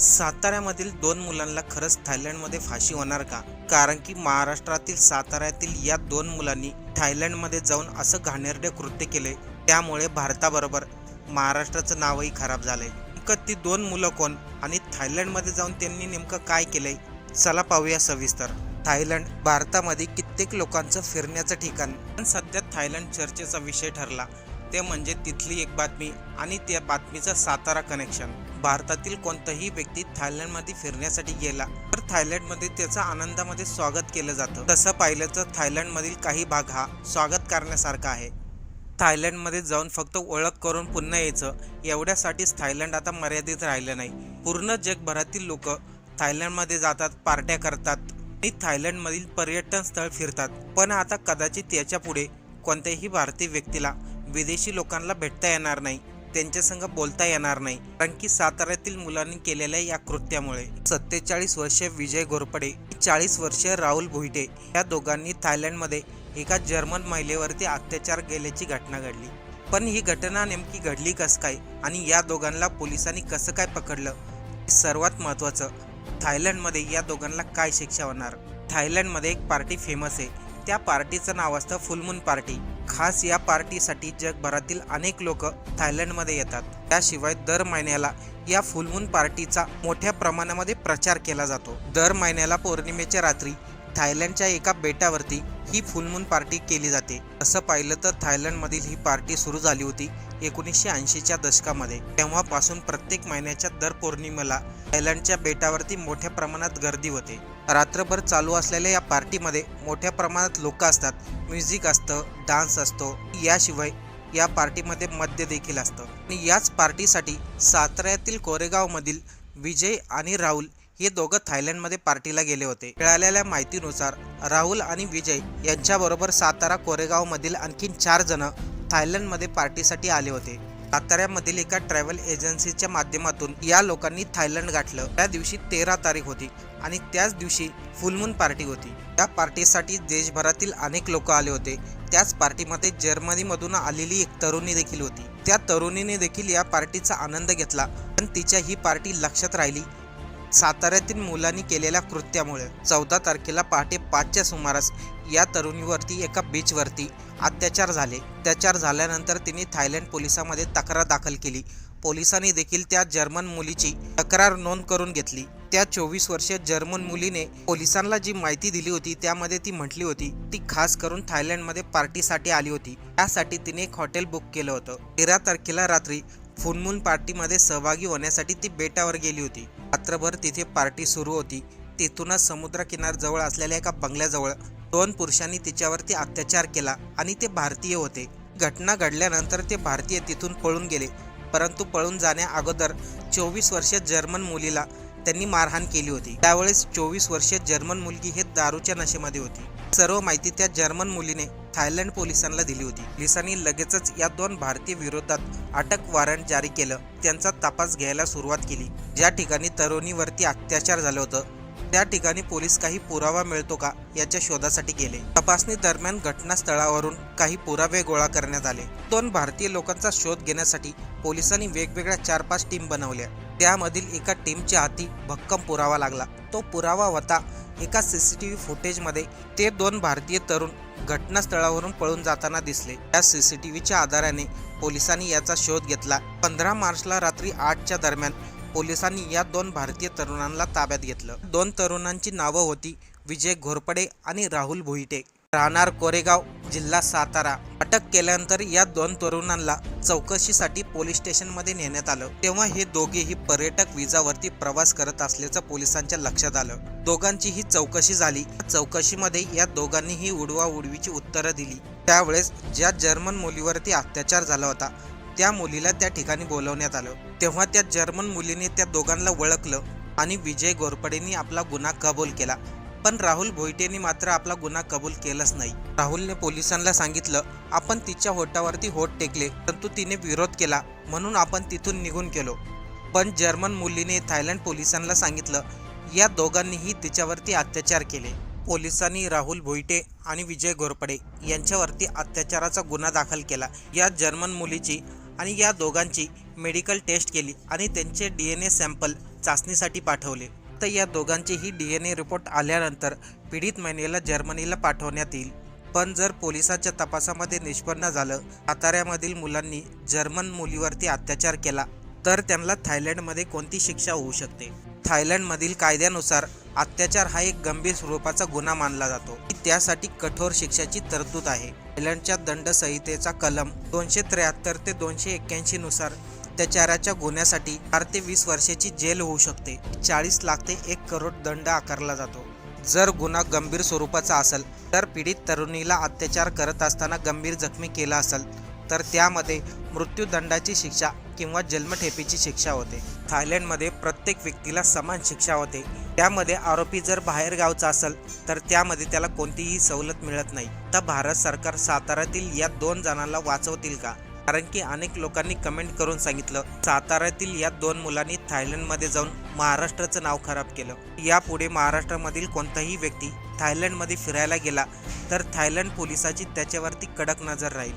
साताऱ्यामधील दोन मुलांना खरंच थायलंडमध्ये फाशी होणार का? कारण की महाराष्ट्रातील साताऱ्यातील या दोन मुलांनी थायलंडमध्ये जाऊन असं घाणेरडे कृत्य केले त्यामुळे भारताबरोबर महाराष्ट्राचं नावही खराब झालंय. नेमकं ती दोन मुलं कोण आणि थायलंडमध्ये जाऊन त्यांनी नेमकं काय केलंय? चला पाहूया सविस्तर. थायलंड भारतामध्ये कित्येक लोकांचं फिरण्याचं ठिकाण. पण सध्या थायलंड चर्चेचा विषय ठरला. ते म्हणजे तिथली एक बातमी आणि त्या बातमीचं सातारा कनेक्शन भारतातील कोणताही व्यक्ती थायलंडमध्ये फिरण्यासाठी गेला तर थायलंडमध्ये त्याचं आनंदामध्ये स्वागत केलं जातं. तसं पाहिलं तर थायलंडमधील काही भाग हा स्वागत करण्यासारखा आहे. थायलंडमध्ये जाऊन फक्त ओळख करून पुन्हा यायचं एवढ्यासाठीच थायलंड आता मर्यादित राहिलं नाही. पूर्ण जगभरातील लोक थायलंडमध्ये जातात पार्ट्या करतात आणि थायलंडमधील पर्यटन स्थळ फिरतात. पण आता कदाचित याच्यापुढे कोणत्याही भारतीय व्यक्तीला विदेशी लोकांना भेटता येणार नाही. त्यांच्यासंग बोलता येणार नाही कारण की साताऱ्यातील मुलांनी केलेल्या या कृत्यामुळे सत्तेचाळीस वर्षे विजय घोरपडे चाळीस वर्षीय राहुल भुईटे या दोघांनी थायलंडमध्ये एका जर्मन महिलेवरती अत्याचार केल्याची घटना घडली. पण ही घटना नेमकी घडली कसं काय आणि या दोघांना पोलिसांनी कसं काय पकडलं सर्वात महत्त्वाचं. थायलंडमध्ये या दोघांना काय शिक्षा होणार? थायलंडमध्ये एक पार्टी फेमस आहे त्या पार्टीचं नाव असतं फुलमून पार्टी. खास या पार्टीसाठी जगभरातील अनेक लोक थायलंडमध्ये येतात. त्याशिवाय दर महिन्याला या फुलमून पार्टीचा मोठ्या प्रमाणामध्ये प्रचार केला जातो. दर महिन्याला पौर्णिमेच्या रात्री थायलंडच्या एका बेटावरती ही फुलमून पार्टी केली जाते. असं पाहिलं तर थायलंडमधील ही पार्टी सुरू झाली होती एकोणीसशे ऐंशीच्या दशकामध्ये. तेव्हापासून प्रत्येक महिन्याच्या दर पौर्णिमेला थायलंडच्या बेटावरती मोठ्या प्रमाणात गर्दी होते. रात्रभर चालू असलेल्या या पार्टीमध्ये मोठ्या प्रमाणात लोक असतात. म्युझिक असतं डान्स असतो. याशिवाय या पार्टीमध्ये मद्य देखील असतं. आणि याच पार्टीसाठी साताऱ्यातील कोरेगावमधील विजय आणि राहुल हे दोघं थायलंडमध्ये पार्टीला गेले होते. मिळालेल्या माहितीनुसार राहुल आणि विजय यांच्याबरोबर सातारा कोरेगावमधील आणखीन चार जण थायलंडमध्ये पार्टीसाठी आले होते. साताऱ्यामधील एका ट्रॅव्हल एजन्सीच्या माध्यमातून या लोकांनी थायलंड गाठलं. त्या दिवशी तेरा तारीख होती आणि त्याच दिवशी फुलमून पार्टी होती. त्या पार्टीसाठी देशभरातील अनेक लोक आले होते. त्याच पार्टीमध्ये जर्मनीमधून आलेली एक तरुणी देखील होती. त्या तरुणीने देखील या पार्टीचा आनंद घेतला पण तिच्या ही पार्टी लक्षात राहिली साताऱ्यातील मुलांनी केलेल्या कृत्यामुळे चौदा तारखेला पहाटे पाचच्या सुमारास या तरुणीवरती एका बीचवरती अत्याचार झाले. अत्याचार झाल्यानंतर तिने थायलंड पोलिसांमध्ये तक्रार दाखल केली. पोलिसांनी देखील त्या जर्मन मुलीची तक्रार नोंद करून घेतली. त्या चोवीस वर्षीय जर्मन मुलीने पोलिसांना जी माहिती दिली होती त्यामध्ये ती म्हटली होती ती खास करून थायलंडमध्ये पार्टीसाठी आली होती. त्यासाठी तिने एक हॉटेल बुक केलं होतं. तेरा तारखेला रात्री फुनमून पार्टीमध्ये सहभागी होण्यासाठी ती बेटावर गेली होती. रात्रभर तिथे पार्टी सुरू होती. तेथूनच समुद्रकिनारजवळ असलेल्या एका बंगल्याजवळ दोन पुरुषांनी तिच्यावरती अत्याचार केला आणि ते भारतीय होते. घटना घडल्यानंतर ते भारतीय तिथून पळून गेले. परंतु पळून जाण्या अगोदर चोवीस वर्षे जर्मन मुलीला त्यांनी मारहाण केली होती. त्यावेळेस चोवीस वर्षे जर्मन मुलगी हे दारूच्या नशेमध्ये होती. सर्व माहिती त्या जर्मन मुलीने थायलंड पोलिसांना दिली होती. पोलिसांनी लगेचच या दोन भारतीय विरोधात अटक वॉरंट जारी केलं. त्यांचा तपास घ्यायला सुरुवात केली. ज्या ठिकाणी तरुणीवरती अत्याचार झालं होतं त्या ठिकाणी पोलीस काही पुरावा मिळतो का याच्या शोधासाठी गेले. तपासणी दरम्यान घटनास्थळावरून काही पुरावे गोळा करण्यात आले. दोन भारतीय लोकांचा शोध घेण्यासाठी पोलिसांनी वेगवेगळ्या चार पाच टीम बनवल्या. त्यामधील एका टीमच्या हाती भक्कम पुरावा लागला. तो पुरावा होता एका सी सी टी व्ही फुटेजमध्ये ते दोन भारतीय तरुण घटनास्थळावरून पळून जाताना दिसले. त्या सी सी टी व्हीच्या आधाराने पोलिसांनी याचा शोध घेतला. पंधरा मार्चला रात्री आठच्या दरम्यान पोलिसांनी या दोन भारतीय तरुणांना ताब्यात घेतलं. दोन तरुणांची नावं होती विजय घोरपडे आणि राहुल भुईटे. राहणार कोरेगाव जिल्हा सातारा अटक केल्यानंतर या दोन तरुणांना चौकशीसाठी पोलीस स्टेशनमध्ये नेण्यात आलं. तेव्हा हे दोघेही पर्यटक विजावरती प्रवास करत असल्याचं पोलिसांच्या लक्षात आलं. दोघांची ही चौकशी झाली. चौकशीमध्ये या दोघांनीही उडवा उडवीची उत्तरं दिली. त्यावेळेस ज्या जर्मन मुलीवरती अत्याचार झाला होता त्या मुलीला त्या ठिकाणी बोलवण्यात आलं. तेव्हा त्या जर्मन मुलीने त्या दोघांना ओळखलं आणि विजय घोरपडेंनी आपला गुन्हा कबूल केला. पण राहुल भोईटेने मात्र आपला गुन्हा कबूल केलाच नाही. राहुलने पोलिसांना सांगितलं आपण तिच्या होटावरती होट टेकले परंतु तिने विरोध केला म्हणून आपण तिथून निघून गेलो पण जर्मन मुलीने थायलंड पोलिसांना सांगितलं या दोघांनीही तिच्यावरती अत्याचार केले पोलिसांनी राहुल भोईटे आणि विजय घोरपडे यांच्यावरती अत्याचाराचा गुन्हा दाखल केला. या जर्मन मुलीची आणि या दोघांची मेडिकल टेस्ट केली आणि त्यांचे डी एन ए सॅम्पल चाचणीसाठी पाठवले. तर या दोघांचेही डी एन ए रिपोर्ट आल्यानंतर पीडित महिलेला जर्मनीला पाठवण्यात येईल. पण जर पोलिसांच्या तपासामध्ये निष्पन्न झालं साताऱ्यामधील मुलांनी जर्मन मुलीवरती अत्याचार केला तर त्यांना थायलंडमध्ये कोणती शिक्षा होऊ शकते? थायलंडमधील कायद्यानुसार अत्याचार हा एक गंभीर स्वरूपाचा गुन्हा मानला जातो. त्यासाठी कठोर शिक्षाची तरतूद आहे. थायलंडच्या दंड संहितेचा कलम दोनशे त्र्याहत्तर ते दोनशे एक्क्याऐंशी नुसार अत्याचाराच्या गुन्ह्यासाठी चार ते वीस वर्षाची जेल होऊ शकते. चाळीस लाख ते एक करोड दंड आकारला जातो. जर गुन्हा गंभीर स्वरूपाचा असेल तर पीडित तरुणीला अत्याचार करत असताना गंभीर जखमी केला असेल तर त्यामध्ये मृत्यूदंडाची शिक्षा किंवा जन्मठेपीची शिक्षा होते. थायलंडमध्ये प्रत्येक व्यक्तीला समान शिक्षा होते. त्यामध्ये आरोपी जर बाहेर गावचा असेल तर त्यामध्ये त्याला कोणतीही सवलत मिळत नाही. तर भारत सरकार साताऱ्यातील या दोन जणांना वाचवतील का? कारण की अनेक लोकांनी कमेंट करून सांगितलं साताऱ्यातील या दोन मुलांनी थायलंडमध्ये जाऊन महाराष्ट्राचं नाव खराब केलं. यापुढे महाराष्ट्रामधील कोणताही व्यक्ती थायलंडमध्ये फिरायला गेला तर थायलंड पोलिसाची त्याच्यावरती कडक नजर राहील.